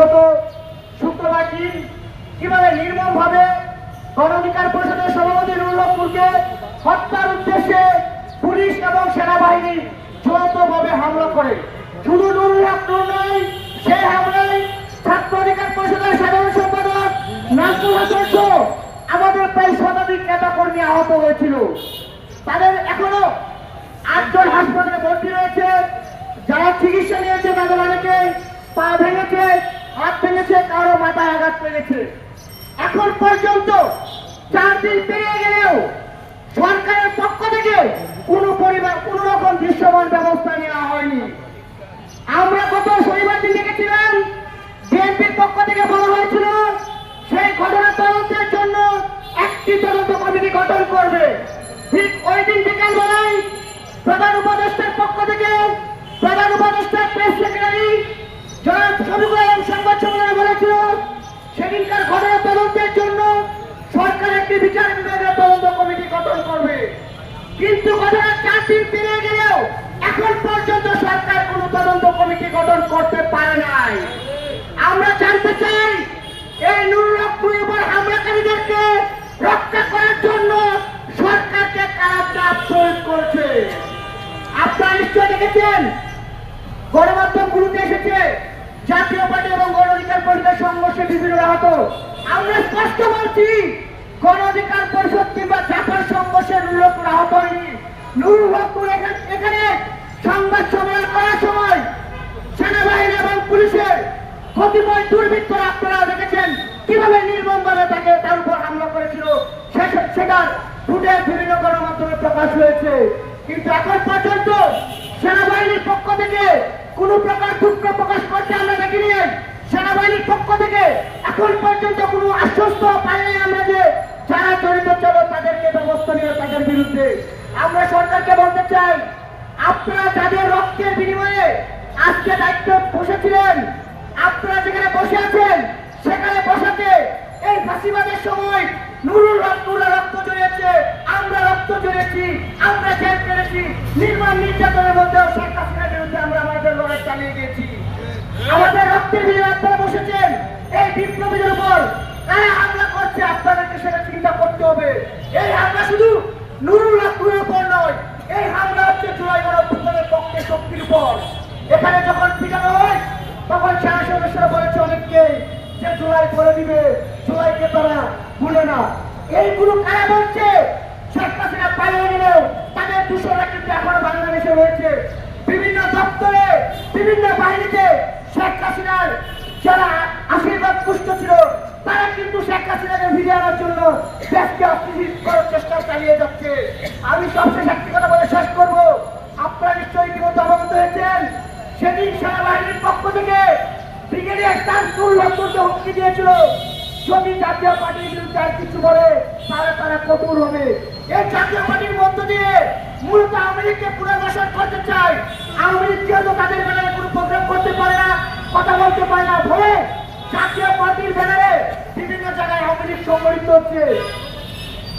গত শুক্রবার দিন কীভাবে নির্মম ভাবে গণঅধিকার পরিষদের সভাপতি নুরুল্লাহপুরকে হত্যার উদ্দেশ্যে পুলিশ এবং সেনাবাহিনী যৌথভাবে হামলা করে। শুধু নয় সেই হামলায় ছাত্র অধিকার পরিষদের সাধারণ সম্পাদক আমাদের প্রায় শতাধিক নেতা আহত হয়েছিল। তাদের এখনও আটজন হাসপাতালে ভর্তি রয়েছে। যারা চিকিৎসা নিয়েছে তাদের অনেকে পা ভেঙেছে, হাত ভেঙেছে, কারও মাথায় আঘাত পেয়েছে। এখন পর্যন্ত চার দিন পেরিয়ে গেলেও সরকারের পক্ষ থেকে কোনো পরিবার, কোন রকম দৃশ্যমান ব্যবস্থা নেওয়া হয়নি। আমরা গত শনিবার দিন দেখেছিলাম, বিএনপির পক্ষ থেকে বলা হয়েছিল শফিকুল আলম সংবাদ বলেছিল, সেদিনকার ঘটনা তদন্তের জন্য সরকার একটি বিচার বিভাগের তদন্ত কমিটি গঠন করবে। কিন্তু ঘটনা চার দিন গেলেও এখন পর্যন্ত সরকার কোনো তদন্ত কমিটি গঠন করতে পারে নাই। আমরা জানতে চাই, এই নুরুল্লাহপুর উপর হামলাকারীদেরকে রক্ষা করার জন্য সরকারকে কারা চাপ প্রয়োগ করছে? আপনারা নিশ্চয় দেখেছেন গণমাধ্যম গুরুতে এসেছে জাতীয় পার্টি এবং গণ অধিকার পরিষদের সংঘর্ষে বিভিন্ন আহত। আমরা স্পষ্ট বলছি গণ অধিকার পরিষদ কিংবা জাপার সংঘর্ষে নুরুলপুর আহত হয়নি। এখানে সংবাদ সম্মেলন করার সময় সেনাবাহিনী এবং পুলিশের কতিপয় দুর্বৃত্তরা আপনারা দেখেছেন, কীভাবে নির্মমভাবে তাকে তার উপর হামলা করেছিল। সেটার ফুটেজ বিভিন্ন গণমাধ্যমে প্রকাশ হয়েছে। কিন্তু এখন পর্যন্ত সেনাবাহিনীর পক্ষ থেকে কোনো প্রকার দুঃখ প্রকাশ করতে আমরা দেখিনি। সেনাবাহিনীর পক্ষ থেকে এখন পর্যন্ত কোনো আশ্বস্ত পাইনি আমরা যে যারা জড়িত ছিল তাদেরকে ব্যবস্থা নিয়ে তাদের বিরুদ্ধে। আমরা সরকারকে বলতে চাই, আপনারা যাদের রক্তের বিনিময়ে আজকে দায়িত্ব বসেছিলেন, আপনারা যেখানে বসে আছেন, সেখানে বসাতে এই ফাঁসিবাদের সময় নুরুল হক নুরা রক্ত জড়িয়েছে। আমরা রক্ত জড়িয়েছি, আমরা জেল কেটেছি নির্মাণ নির্যাতনের মধ্যেও চালিয়ে গেছি আমাদের রক্তের আপনারা বসেছেন। এই বিপ্লবীদের উপর কারা হামলা করছে, আপনাদেরকে সেটা চিন্তা করতে হবে। এই হামলা শুধু নুরুল হকের উপর নয়, এই হামলা হচ্ছে জুলাই গণঅভ্যুত্থানের পক্ষে শক্তির উপর। এখানে যখন পিটানো হয়, তখন সেনা সদস্যরা বলেছে অনেককে যে জুলাই করে দিবে, জুলাইকে তারা ভুলে না। এইগুলো কারা বলছে? শেখ হাসিনা পালিয়ে গেলেও তাদের দূষণরা কিন্তু এখনও বাংলাদেশে রয়েছে। বিভিন্ন বাহিনীতে শেখ হাসিনার যারা আশীর্বাদ পুষ্ট ছিল, তারা কিন্তু শেখ হাসিনাকে ফিরিয়ে আনার জন্য দেশকে অস্থিতিশীল করার চেষ্টা চালিয়ে যাচ্ছে। আমি সবচেয়ে একটি কথা বলে শেষ করব। আপনারা নিশ্চয়ই ইতিমধ্যে অবগত হয়েছেন, সেদিন সেনাবাহিনীর পক্ষ থেকে ব্রিগেডিয়ার তার তানসুর লক্ষ্যকে হুমকি দিয়েছিল, যদি জাতীয় পার্টির বিরুদ্ধে আর কিছু বলে, তাহলে তারা কঠোর হবে। এই জাতীয় পার্টির মধ্য দিয়ে মূলত আওয়ামী লীগকে পুনর্বাসন করতে চায় আওয়ামী লীগ যেহেতু তাদের কোনো প্রোগ্রাম করতে পারে না, কথা বলতে পারে না ফলে জাতীয় পার্টির ব্যানারে বিভিন্ন জায়গায় আওয়ামী লীগ হচ্ছে।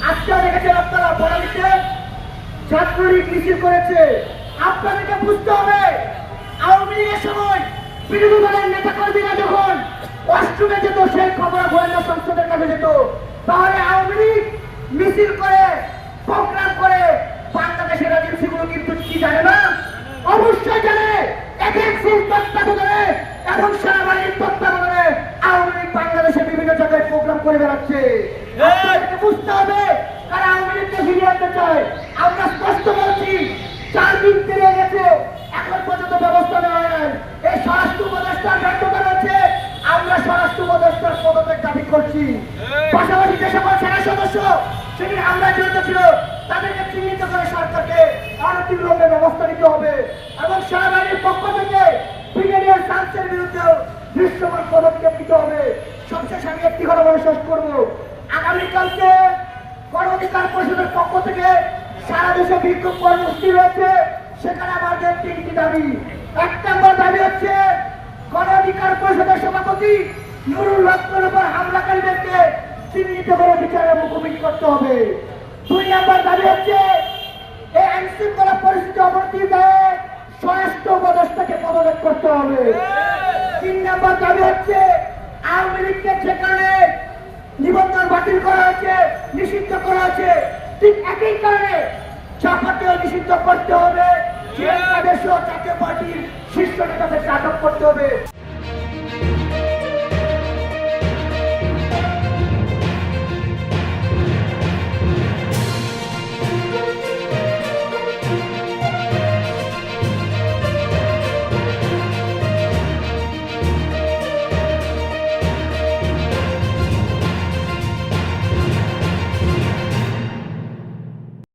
আজকেও দেখেছেন আপনারা বড়ালিতে ছাত্রলীগ মিছিল করেছে। আপনাদেরকে বুঝতে হবে, আওয়ামী লীগের সময় বিরোধী যখন অষ্টমে যেত, সেই খবর গোয়েন্দা সংসদের কাছে যেত। তাহলে আওয়ামী করে বেড়াচ্ছে। বুঝতে হবে কারা আওয়ামী লীগকে ফিরিয়ে আনতে চায়। আমরা স্পষ্ট বলছি চার দিন পেরিয়ে গেছে এখন পর্যন্ত ব্যবস্থা নেওয়া হয় এই স্বরাষ্ট্র উপদেষ্টার ব্যর্থতা রয়েছে আমরা স্বরাষ্ট্র উপদেষ্টার পদত্যাগ দাবি করছি। পাশাপাশি যে সকল সেনা সদস্য সেদিন আমরা জড়িত ছিল তাদেরকে চিহ্নিত করে সরকারকে অনতিবিলম্বে ব্যবস্থা নিতে হবে এবং সেনাবাহিনীর পক্ষ থেকে ব্রিগেডিয়ার চান্সের বিরুদ্ধেও দৃশ্যমান পদক্ষেপ নিতে হবে সবশেষ আমি একটি কথা বলে শেষ করব। আগামীকালকে গণ অধিকার পরিষদের পক্ষ থেকে সারা দেশে বিক্ষোভ কর্মসূচি রয়েছে সেখানে আমাদের তিনটি দাবি। এক নম্বর দাবি হচ্ছে গণ অধিকার পরিষদের সভাপতি নুরুল হকের উপর হামলাকারীদেরকে চিহ্নিত করে বিচারের মুখোমুখি করতে হবে। দুই নম্বর দাবি হচ্ছে এই আইন শৃঙ্খলা পরিস্থিতি অবনতি দেয় স্বরাষ্ট্র উপদেষ্টাকে পদত্যাগ করতে হবে। তিন নম্বর দাবি হচ্ছে আওয়ামী লীগকে যে কারণে নিবন্ধন বাতিল করা হয়েছে, নিষিদ্ধ করা হয়েছে। ঠিক একই কারণে চাপাতেও নিষিদ্ধ করতে হবে জাতীয় পার্টির শীর্ষ নেতাদেরকে আটক করতে হবে।